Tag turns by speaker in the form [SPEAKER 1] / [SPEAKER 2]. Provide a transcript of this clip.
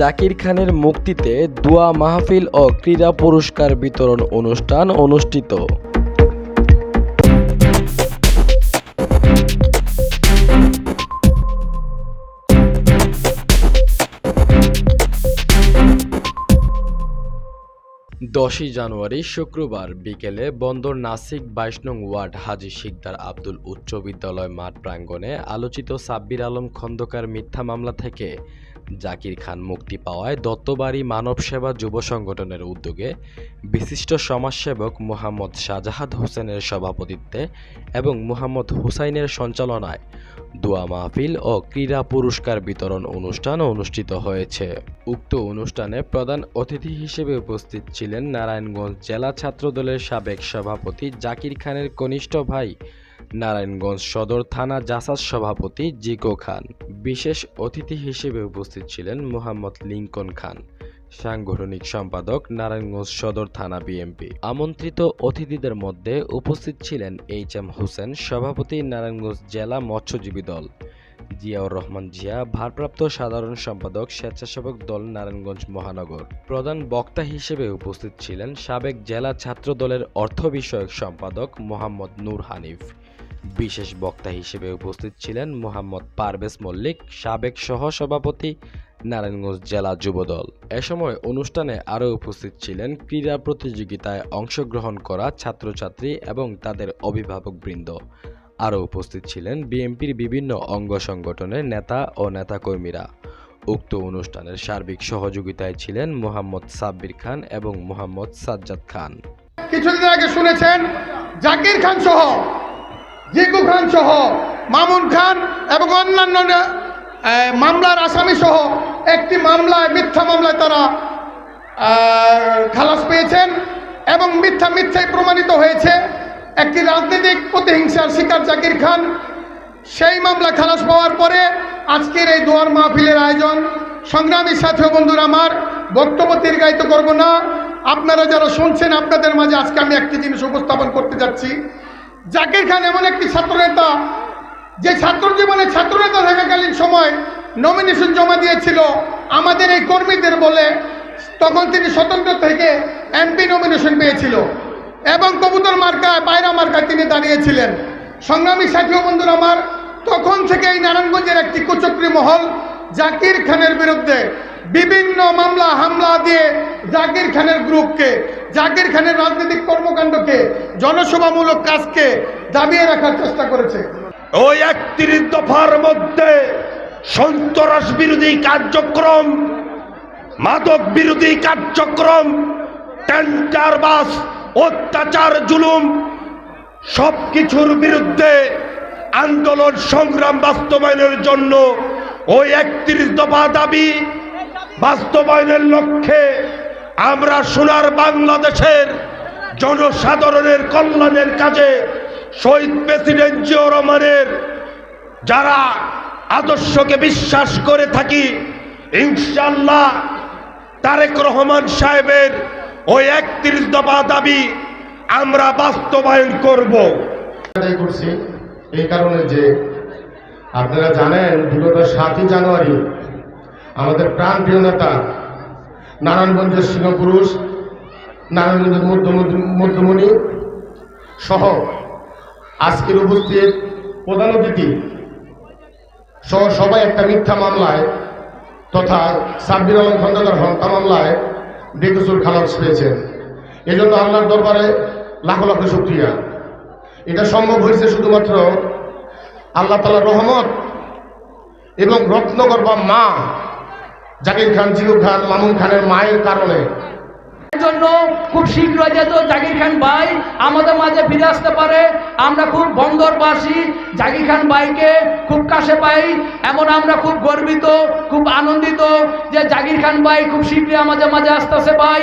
[SPEAKER 1] জাকির খানের মুক্তিতে দোয়া মাহফিল ও ক্রীড়া পুরস্কার বিতরণ অনুষ্ঠান অনুষ্ঠিত। দশই জানুয়ারি শুক্রবার বিকেলে বন্দর নাসিক বাইশ নং ওয়ার্ড হাজি শিকদার আব্দুল উচ্চ বিদ্যালয় মাঠ প্রাঙ্গণে আলোচিত সাব্বির আলম খন্দকার মিথ্যা মামলা থেকে জাকির খান মুক্তি পাওয়ায় দত্তবাড়ি মানব সেবা যুব সংগঠনের উদ্যোগে বিশিষ্ট সমাজসেবক মোহাম্মদ শাহজাহাদ হোসেনের সভাপতিত্বে এবং মোহাম্মদ হুসাইনের সঞ্চালনায় দোয়া মাহফিল ও ক্রীড়া পুরস্কার বিতরণ অনুষ্ঠান অনুষ্ঠিত হয়েছে। উক্ত অনুষ্ঠানে প্রধান অতিথি হিসেবে উপস্থিত ছিলেন নারায়ণগঞ্জ জেলা ছাত্রদলের সাবেক সভাপতি জাকির খানের কনিষ্ঠ ভাই নারায়ণগঞ্জ সদর থানা জাসাস সভাপতি জিকো খান। বিশেষ অতিথি হিসেবে উপস্থিত ছিলেন মোহাম্মদ লিঙ্কন খান, সাংগঠনিক সম্পাদক নারায়ণগঞ্জ সদর থানা বিএমপি। আমন্ত্রিত অতিথিদের মধ্যে উপস্থিত ছিলেন এইচ এম হোসেন, সভাপতি নারায়ণগঞ্জ জেলা মৎস্যজীবী দল। জিয়াউর রহমান জিয়া, ভারপ্রাপ্ত সাধারণ সম্পাদক, স্বেচ্ছাসেবক দল নারায়ণগঞ্জ মহানগর। প্রধান বক্তা হিসেবে উপস্থিত ছিলেন সাবেক জেলা ছাত্র দলের অর্থ বিষয়ক সম্পাদক মোহাম্মদ নূর হানিফ। বিশেষ বক্তা হিসেবে উপস্থিত ছিলেন মোহাম্মদ পারভেজ মল্লিক, সাবেক সহসভাপতি নারায়ণগঞ্জ জেলা যুবদল। এ সময় অনুষ্ঠানে আরও উপস্থিত ছিলেন ক্রীড়া প্রতিযোগিতায় অংশগ্রহণ করা ছাত্রছাত্রী এবং তাদের অভিভাবকবৃন্দ আরও উপস্থিত ছিলেন বিএনপির বিভিন্ন অঙ্গ সংগঠনের নেতা ও নেতাকর্মীরা। উক্ত অনুষ্ঠানের সার্বিক সহযোগিতায় ছিলেন মোহাম্মদ সাব্বির খান এবং মোহাম্মদ সাজ্জাদ খান।
[SPEAKER 2] কিছুদিন আগে শুনেছেন জাকির খান সহ জিকু খান সহ, মামুন খান এবং অন্যান্য মামলার আসামি সহ একটি মামলায়, মিথ্যা মামলায় তারা খালাস পেয়েছেন এবং মিথ্যা মিথ্যাই প্রমাণিত হয়েছে। একটি রাজনৈতিক প্রতিহিংসার শিকার জাকির খান, সেই মামলা খালাস পাওয়ার পরে আজকের এই দোয়ার মাহফিলের আয়োজন। সংগ্রামী সাথী বন্ধুরা আমার, বক্তব্য দীর্ঘায়িত করব না। আপনারা যারা শুনছেন, আপনাদের মাঝে আজকে আমি একটি জিনিস উপস্থাপন করতে যাচ্ছি। জাকির খান এমন একটি ছাত্রনেতা, যে ছাত্র জীবনে ছাত্রনেতা থাকাকালীন সময় নমিনেশন জমা দিয়েছিল আমাদের এই কর্মীদের বলে, তখন তিনি স্বতন্ত্র থেকে এমপি নমিনেশন পেয়েছিল এবং কবুতর মার্কায় পায়রা মার্কায় তিনি দাঁড়িয়েছিলেন। সংগ্রামী সাথী ও বন্ধুরা আমার, তখন থেকে এই নারায়ণগঞ্জের একটি কুচক্রী মহল জাকির খানের বিরুদ্ধে বিভিন্ন মামলা, হামলা দিয়ে জাকির খানের গ্রুপকে, জাকির খানের রাজনৈতিক কর্মকাণ্ডকে, জনসভামূলক কাজকে দাবিয়ে রাখার চেষ্টা করেছে।
[SPEAKER 3] ওই একত্রিশ দফার মধ্যে সন্ত্রাস বিরোধী কার্যক্রম, মাদক বিরোধী কার্যক্রম বাস, অত্যাচার, জুলুম সব কিছুর বিরুদ্ধে আন্দোলন সংগ্রাম বাস্তবায়নের জন্য ওই একত্রিশ দফা দাবি বাস্তবায়নের লক্ষ্যে আমরা সোনার বাংলাদেশের জনসাধারণের কল্যাণের কাজে শহীদ প্রেসিডেন্ট জিয়া রহমানের যারা আদর্শকে বিশ্বাস করে থাকি ইনশাল্লাহ তারেক রহমান সাহেবের ওই একত্রিশ দফা দাবি আমরা বাস্তবায়ন করব।
[SPEAKER 4] করছি, এই কারণে যে আপনারা জানেন, বিগত সাতই জানুয়ারি আমাদের প্রাণ প্রিয় নেতা, নারায়ণগঞ্জের সিংহপুরুষ নারায়ণগঞ্জের মধ্যমণি সহ আজকের উপস্থিত প্রধান অতিথি সহ সবাই একটা মিথ্যা মামলায় তথা সাব্বির আলম খন্দকার হত্যা মামলায় বেকসুর খালাস পেয়েছেন। এজন্য আল্লাহর দরবারে লাখো লাখো শুক্রিয়া। এটা সম্ভব হয়েছে শুধুমাত্র আল্লাহ তালার রহমত এবং রত্নগর বা মা জাকির খান জিউ খান, মামুন খানের মায়ের কারণে।
[SPEAKER 5] জন্য খুব শীঘ্র যেত জাকির খান ভাই আমাদের মাঝে ফিরে আসতে পারে, আমরা খুব বন্দরবাসী, জাকির খান ভাইকে খুব কাছে পাই, এমন আমরা খুব গর্বিত, খুব আনন্দিত যে জাকির খান ভাই খুব শীঘ্রই আমাদের মাঝে আসতেছে ভাই।